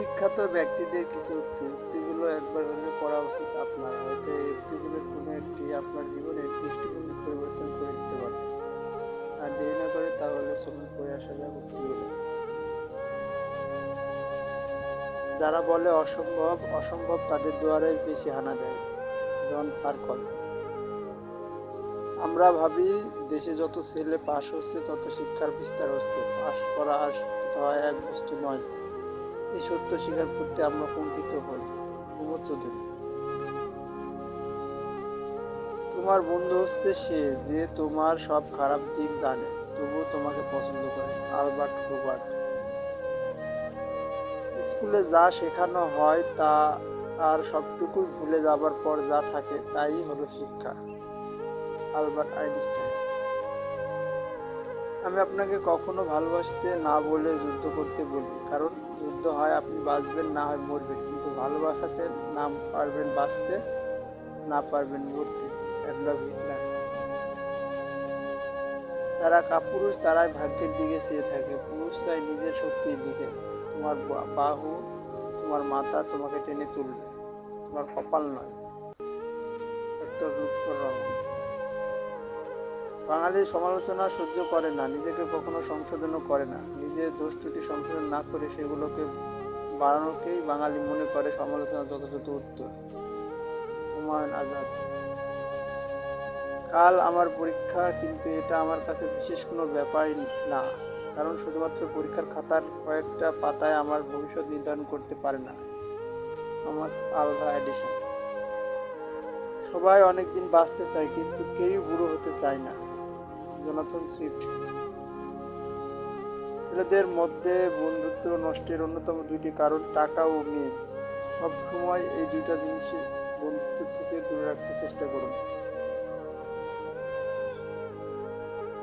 বিখ্যাত ব্যক্তিদের কিছু উক্তি উক্তিগুলো একবার হলে পড়া উচিত আপনার। হয়তো এই উক্তিগুলোর কোনো একটি আপনার জীবনের দৃষ্টিভঙ্গি পরিবর্তন করে দিতে পারে। আর দেরি না করে তাহলে চলুন পড়ে আসা যাক উক্তিগুলো। যারা বলে অসম্ভব অসম্ভব তাদের দুয়ারে বেশি হানা দেয়। জন সার্কল আমরা ভাবি দেশে যত ছেলে পাশ হচ্ছে, তত শিক্ষার বিস্তার হচ্ছে। পাশ করা আর এক বস্তু নয়। এই সত্য স্বীকার করতে আমরা কুণ্ঠিত হই। প্রমোদ চৌধুরী। তোমার বন্ধু হচ্ছে সে যে তোমার সব খারাপ দিক জানে, তবুও তোমাকে পছন্দ করে, আলবার্ট হুবার্ট। স্কুলে যা শেখানো হয় তা আর সবটুকুই ভুলে যাবার পর যা থাকে, তাই হলো শিক্ষা। Albert Einstein. আমি আপনাকে কখনো ভালোবাসতে না বলে যুদ্ধ করতে বলি। কারণ যুদ্ধ হয়, আপনি বাঁচবেন না হয় মরবেন। কিন্তু ভালোবাসাতে না পারবেন বাঁচতে, না পারবেন মরতে। তারা কাপুরুষ, তারাই ভাগ্যের দিকে চেয়ে থাকে। পুরুষ চাই নিজের শক্তির দিকে। তোমার বাহু, তোমার মাথা তোমাকে টেনে তুলবে। তোমার কপাল নয়। বাঙালি সমালোচনা সহ্য করে না, নিজেকে কখনো সংশোধনও করে না। নিজের দোষ ত্রুটি সংশোধন না করে সেগুলোকে বাড়ানোকেই বাঙালি মনে করে সমালোচনা যথাযথ উত্তর। হুমায়ুন আজাদ। কাল আমার পরীক্ষা, কিন্তু এটা আমার কাছে বিশেষ কোনো ব্যাপারই না, কারণ শুধুমাত্র পরীক্ষার খাতার কয়েকটা পাতায় আমার ভবিষ্যৎ নির্ধারণ করতে পারে না। আমার আলভা এডিসন সবাই অনেকদিন বাঁচতে চায়, কিন্তু কেউই বুড়ো হতে চায় না। জোনাথন সুইফট ছেলেদের মধ্যে বন্ধুত্ব নষ্টের অন্যতম দুইটি কারণ টাকা ও মেয়ে। সবসময় এই দুইটা জিনিসই বন্ধুত্ব থেকে দূরে রাখতে চেষ্টা করুন।